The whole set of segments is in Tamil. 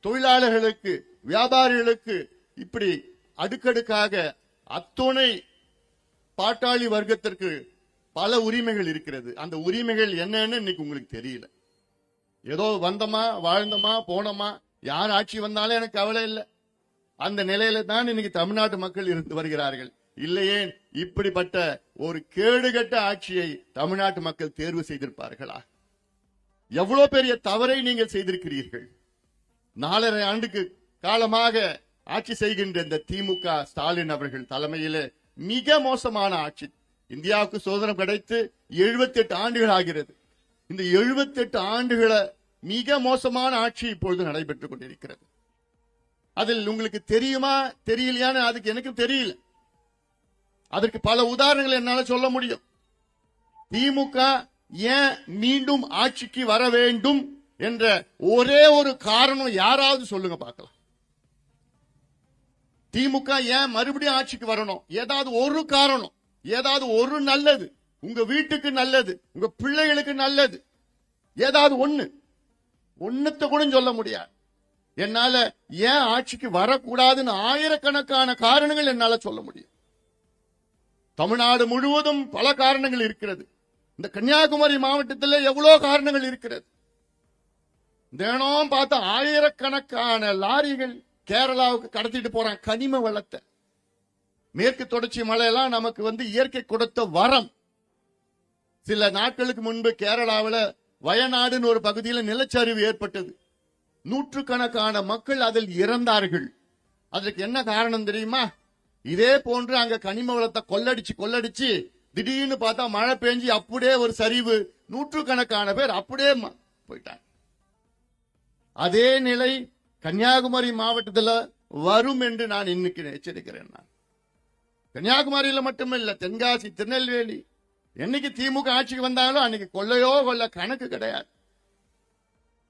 தொழிலாளர்களுக்கு வியாபாரிகளுக்கு இப்படி அடுக்கடுக்காக அத்துணை பாட்டாளி வர்க்கத்திற்கு பல உரிமைகள் இருக்கிறது. அந்த உரிமைகள் என்னன்னு இன்னைக்கு உங்களுக்கு தெரியல. ஏதோ வந்தோமா வாழ்ந்தோமா போனோமா யார் ஆட்சி வந்தாலும் எனக்கு கவலை இல்லை. அந்த நிலையில தான் இன்னைக்கு தமிழ்நாட்டு மக்கள் இருந்து வருகிறார்கள். இல்லையே இப்படிப்பட்ட ஒரு கேடுகட்ட ஆட்சியை தமிழ்நாட்டு மக்கள் தேர்வு செய்திருப்பார்களா? எவ்வளவு பெரிய தவறை நீங்கள் செய்திருக்கிறீர்கள்? நாலரை ஆண்டுக்கு காலமாக ஆட்சி செய்கின்ற இந்த திமுக ஸ்டாலின் அவர்கள் தலைமையிலே மிக மோசமான ஆட்சி. இந்தியாவுக்கு சுதந்திரம் கிடைத்து 78 ஆண்டுகள் ஆகிறது. இந்த எழுபத்தி எட்டு ஆண்டுகளை மிக மோசமான ஆட்சி இப்பொழுது நடைபெற்றுக் கொண்டிருக்கிறது. அதில் உங்களுக்கு தெரியுமா? தெரியலையான்னு அதுக்கு எனக்கு தெரியல. அதற்கு பல உதாரணங்கள் என்னால சொல்ல முடியும். திமுக ஏன் மீண்டும் ஆட்சிக்கு வர வேண்டும் என்ற ஒரே ஒரு காரணம் யாராவது சொல்லுங்க பார்க்கலாம். திமுக ஏன் மறுபடியும் ஆட்சிக்கு வரணும்? ஏதாவது ஒரு காரணம். ஏதாவது ஒரு நல்லது. உங்க வீட்டுக்கு நல்லது. உங்க பிள்ளைகளுக்கு நல்லது. ஏதாவது ஒண்ணு. ஒன்னுத்த கூட சொல்ல முடியாது. என்னால ஏன் ஆட்சிக்கு வரக்கூடாதுன்னு ஆயிரக்கணக்கான காரணங்கள் என்னால சொல்ல முடியும். தமிழ்நாடு முழுவதும் பல காரணங்கள் இருக்கிறது. இந்த கன்னியாகுமரி மாவட்டத்தில் எவ்வளவு காரணங்கள் இருக்கிறது? தினம் பார்த்தா ஆயிரக்கணக்கான லாரிகள் கேரளாவுக்கு கடத்திட்டு போறான் கனிம வளத்தை. மேற்கு தொடர்ச்சி மலையெல்லாம் நமக்கு வந்து இயற்கை கொடுத்த வரம். சில நாட்களுக்கு முன்பு கேரளாவில் வயநாடுன்னு ஒரு பகுதியில் நிலச்சரிவு ஏற்பட்டது. நூற்றுக்கணக்கான மக்கள் அதில் இறந்தார்கள். அதற்கு என்ன காரணம் தெரியுமா? இதே போன்று அங்க கனிம வளத்தை கொள்ளடிச்சு கொள்ளடிச்சு திடீர்னு பார்த்தா மழை பெஞ்சு அப்படியே ஒரு சரிவு. நூற்றுக்கணக்கான பேர் அப்படியே போயிட்டாங்க. அதே நிலை கன்னியாகுமரி மாவட்டத்தில் வரும் என்று நான் இன்னைக்கு எச்சரிக்கிறேன் நான். கன்னியாகுமரியில மட்டுமில்ல தென்காசி திருநெல்வேலி. என்னைக்கு திமுக ஆட்சிக்கு வந்தாலும் அன்னைக்கு கொள்ளையோ கொள்ள கணக்கு கிடையாது.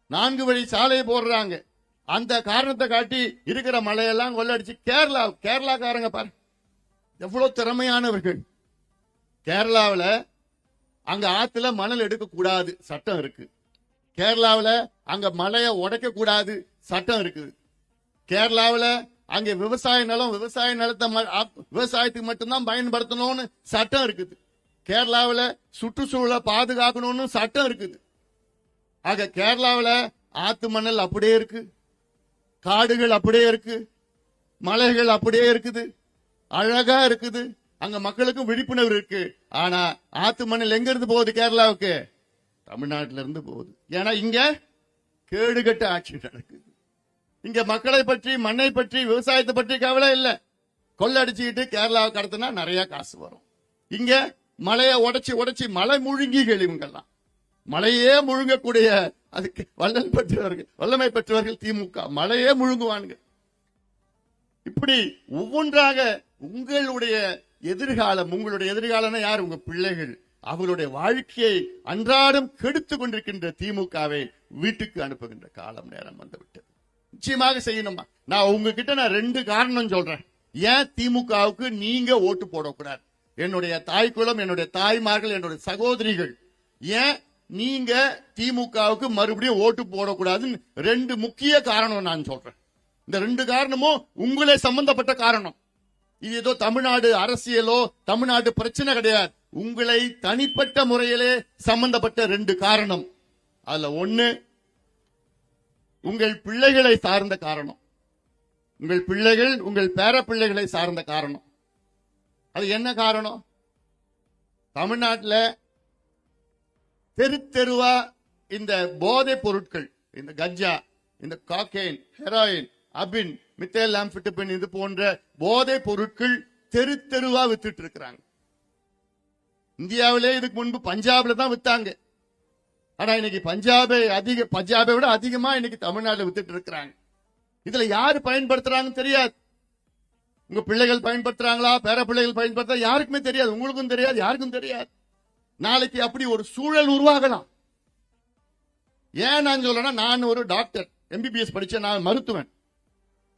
நான்கு வழி சாலையை போடுறாங்க. அந்த காரணத்தை காட்டி இருக்கிற மலையெல்லாம் கொள்ளடிச்சு கேரளா கேரளாக்காரங்க பாரு. எவ்வளவு திறமையானவர்கள். கேரளாவில் அங்க ஆத்துல மணல் எடுக்க கூடாது சட்டம் இருக்கு. கேரளாவில் அங்க மலையை உடைக்க கூடாது சட்டம் இருக்குது. கேரளாவில் அங்க விவசாய நிலம் விவசாய நிலத்தை ம- விவசாயத்துக்கு மட்டும்தான் பயன்படுத்தணும்னு சட்டம் இருக்குது. கேரளாவில் சுற்றுச்சூழலை பாதுகாக்கணும்னு சட்டம் இருக்குது. ஆக கேரளாவில் ஆத்து மணல் அப்படியே இருக்கு. காடுகள் அப்படியே இருக்கு. மலைகள் அப்படியே இருக்குது. அழகா இருக்குது. அங்க மக்களுக்கும் விழிப்புணர்வு இருக்கு. ஆனா ஆத்து மணல் எங்க இருந்து போகுது கேரளாவுக்கு? தமிழ்நாட்டில இருந்து போகுது. ஏன்னா இங்க கேடுகட்ட ஆட்சி நடக்குது. இங்க மக்களை பற்றி மண்ணை பற்றி விவசாயத்தை பற்றி கவலை இல்லை. கொள்ளடிச்சுக்கிட்டு கேரளாவை கடத்தினா நிறைய காசு வரும். இங்க மலையை உடைச்சி உடைச்சி மலை முழுங்கிகள் இவங்கெல்லாம். மலையே முழுங்கக்கூடிய அதுக்கு வல்லல் பெற்றவர்கள் வல்லமை பெற்றவர்கள் திமுக. மலையே முழுங்குவானுங்க. இப்படி ஒவ்வொன்றாக உங்களுடைய எதிர்காலம் உங்களுடைய எதிர்காலம்னா யார்? உங்க பிள்ளைகள். அவர்களுடைய வாழ்க்கையை அன்றாடம் கெடுத்து கொண்டிருக்கின்ற திமுகவை வீட்டுக்கு அனுப்புகின்ற காலம் நேரம் வந்துவிட்டது. நிச்சயமாக செய்யணுமா? நான் உங்ககிட்ட நான் ரெண்டு காரணம் சொல்றேன். ஏன் திமுகவுக்கு நீங்க ஓட்டு போடக்கூடாது? என்னுடைய தாய்க்குளம் என்னுடைய தாய்மார்கள் என்னுடைய சகோதரிகள் ஏன் நீங்க திமுகவுக்கு மறுபடியும் ஓட்டு போடக்கூடாதுன்னு ரெண்டு முக்கிய காரணம் நான் சொல்றேன். இந்த ரெண்டு காரணமும் உங்களே சம்பந்தப்பட்ட காரணம். இது ஏதோ தமிழ்நாடு அரசியலோ தமிழ்நாடு பிரச்சனை கிடையாது. உங்களை தனிப்பட்ட முறையிலே சம்பந்தப்பட்ட ரெண்டு காரணம். அதுல ஒண்ணு உங்கள் பிள்ளைகளை சார்ந்த காரணம். உங்கள் பிள்ளைகள் உங்கள் பேர பிள்ளைகளை சார்ந்த காரணம். அது என்ன காரணம்? தமிழ்நாட்டில் தெரு தெருவா இந்த போதை பொருட்கள் இந்த கஜா இந்த காக்கைன் ஹெராயின் அபின் மித்தேல் லாம்பிட்டபின் இது போன்ற போதை பொருட்கள் தெரு தெருவா வித்துட்டு இருக்கிறாங்க. இந்தியாவிலே இதுக்கு முன்பு பஞ்சாப்ல தான் வித்தாங்க. ஆனா இன்னைக்கு பஞ்சாபை அதிக பஞ்சாபை விட அதிகமா இன்னைக்கு தமிழ்நாட்டில் வித்துட்டு இருக்கிறாங்க. இதுல யாரு பயன்படுத்துறாங்கன்னு தெரியாது. உங்க பிள்ளைகள் பயன்படுத்துறாங்களா? பேர பிள்ளைகள் பயன்படுத்தா யாருக்குமே தெரியாது. உங்களுக்கும் தெரியாது யாருக்கும் தெரியாது. நாளைக்கு அப்படி ஒரு சூழல் உருவாகலாம். ஏன் நான் சொல்றேன்னா நான் ஒரு டாக்டர். எம்பிபிஎஸ் படிச்ச நான் மருத்துவன்.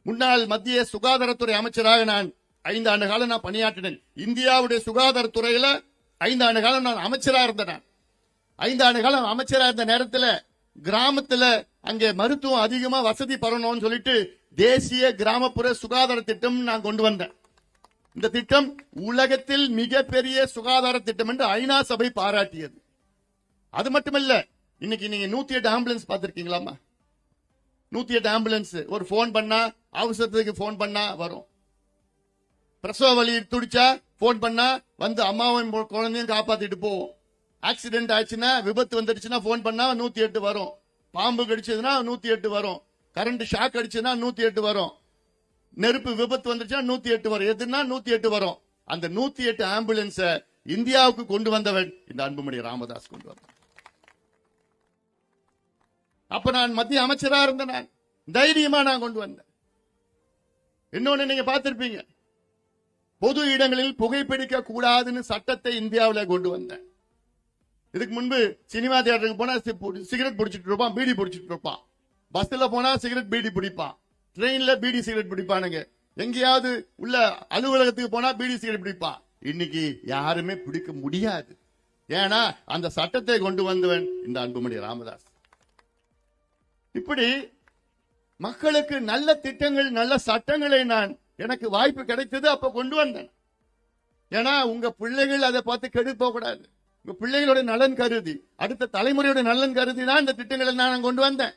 முன்னாள் மத்திய சுகாதாரத்துறை அமைச்சராக நான் ஐந்து ஆண்டு காலம் நான் பணியாற்றினேன். இந்தியாவுடைய சுகாதாரத்துறையில ஐந்து ஆண்டு காலம் நான் அமைச்சராக இருந்தேன் ஐந்து ஆண்டு காலம் அமைச்சராக இருந்த நேரத்தில் கிராமத்தில் அங்கே மருத்துவம் அதிகமாக வசதி பரணும்னு சொல்லிட்டு தேசிய கிராமப்புற சுகாதார திட்டம் நான் கொண்டு வந்தேன். இந்த திட்டம் உலகத்தில் மிகப்பெரிய சுகாதார திட்டம் என்று ஐநா சபை பாராட்டியது. அது மட்டுமல்ல இன்னைக்கு நீங்க நூத்தி எட்டு ஆம்புலன்ஸ் பார்த்துருக்கீங்களாமா நூத்தி எட்டு ஆம்புலன்ஸ். ஒரு ஃபோன் பண்ணா அவசரத்துக்கு ஃபோன் பண்ணா வரும். பிரசவ வலி துடிச்சா ஃபோன் பண்ணா வந்து அம்மாவும் குழந்தையும் காப்பாத்திட்டு போவோம். ஆக்சிடென்ட் ஆச்சுன்னா விபத்து வந்துடுச்சுன்னா ஃபோன் பண்ணா நூத்தி எட்டு வரும். பாம்பு கடிச்சதுன்னா நூத்தி எட்டு வரும். கரண்ட் ஷாக் அடிச்சதுன்னா நூத்தி எட்டு வரும். நெருப்பு விபத்து வந்துருச்சுன்னா நூத்தி எட்டு வரும். எதுனா நூத்தி எட்டு வரும். அந்த நூத்தி எட்டு ஆம்புலன்ஸ இந்தியாவுக்கு கொண்டு வந்தவன் இந்த அன்புமணி ராமதாஸ் கொண்டு வந்தான். அப்ப நான் மத்திய அமைச்சரா இருந்த நான். தைரியமா நான் கொண்டு வந்தேன். இன்னொன்னு நீங்க பார்த்திருப்பீங்க. பொது இடங்களில் புகைப்பிடிக்க கூடாதுன்னு சட்டத்தை இந்தியாவில் கொண்டு வந்தேன். இதுக்கு முன்பு சினிமா தியேட்டருக்கு போனா சிகரெட் பிடிச்சிட்டு இருப்பான் பீடி பிடிச்சிட்டு இருப்பான். பஸ்ல போனா சிகரெட் பீடி பிடிப்பான். ட்ரெயின்ல பீடி சிகரெட் பிடிப்பானுங்க. எங்கேயாவது உள்ள அலுவலகத்துக்கு போனா பீடி சிகரெட் பிடிப்பான். இன்னைக்கு யாருமே பிடிக்க முடியாது. ஏன்னா அந்த சட்டத்தை கொண்டு வந்தவன் இந்த அன்புமணி ராமதாஸ். இப்படி மக்களுக்கு நல்ல திட்டங்கள் நல்ல சட்டங்களை நான் எனக்கு வாய்ப்பு கிடைத்தது அப்ப கொண்டு வந்தேன். ஏன்னா உங்க பிள்ளைகள் அதை பார்த்து கெடு போகக்கூடாது உங்க பிள்ளைகளோட நலன் கருதி அடுத்த தலைமுறையோட நலன் கருதி தான் இந்த திட்டங்களை நான் கொண்டு வந்தேன்.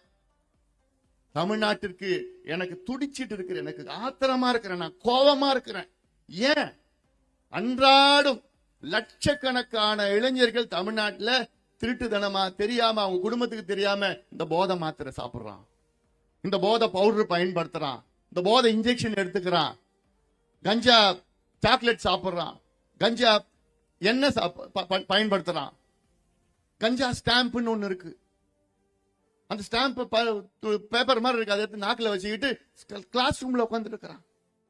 தமிழ்நாட்டிற்கு எனக்கு துடிச்சிட்டு இருக்கிறேன் எனக்கு ஆத்திரமா இருக்கிறேன் நான் கோபமா இருக்கிறேன். ஏன்? அன்றாடம் லட்சக்கணக்கான இளைஞர்கள் தமிழ்நாட்டில் திருட்டுத்தனமா தெரியாம அவங்க குடும்பத்துக்கு தெரியாம இந்த போதை மாத்திரை சாப்பிடுறான். இந்த போதை பவுடர் பயன்படுத்துறான். இந்த போதை இன்ஜெக்ஷன் எடுத்துக்கிறான். கஞ்சா சாக்லேட் சாப்பிட்றான். கஞ்சா எண்ணெய் ப- ப- பயன்படுத்துறான். கஞ்சா ஸ்டாம்ப்னு ஒன்று இருக்கு. அந்த ஸ்டாம்ப் பேப்பர் மாதிரி இருக்கு. அதை எடுத்து நாக்கில் வச்சுக்கிட்டு கிளாஸ் ரூம்ல உட்காந்துருக்கிறான்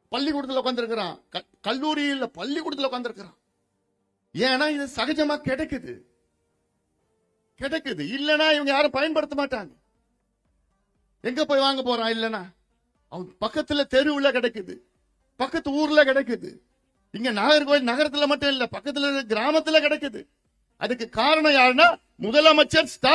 பள்ளிக்கூடத்தில் உட்காந்துருக்கிறான் கல்லூரியில் பள்ளிக்கூடத்தில் உட்காந்துருக்கிறான் ஏன்னா இது சகஜமா கிடைக்குது. கிடைக்குது. இல்லைன்னா இவங்க யாரும் பயன்படுத்த மாட்டாங்க. எங்க போய் வாங்க போறான்? இல்லைன்னா அவன் பக்கத்துல தெருவுல கிடைக்குது. பக்கத்து ஊர்ல கிடைக்குது. இங்க நாகர்கோவில் நகரத்துல மட்டும் இல்ல பக்கத்துல கிராமத்துல கிடைக்குது. அதுக்கு காரணம் யாருன்னா முதலமைச்சர் ஸ்டாலின்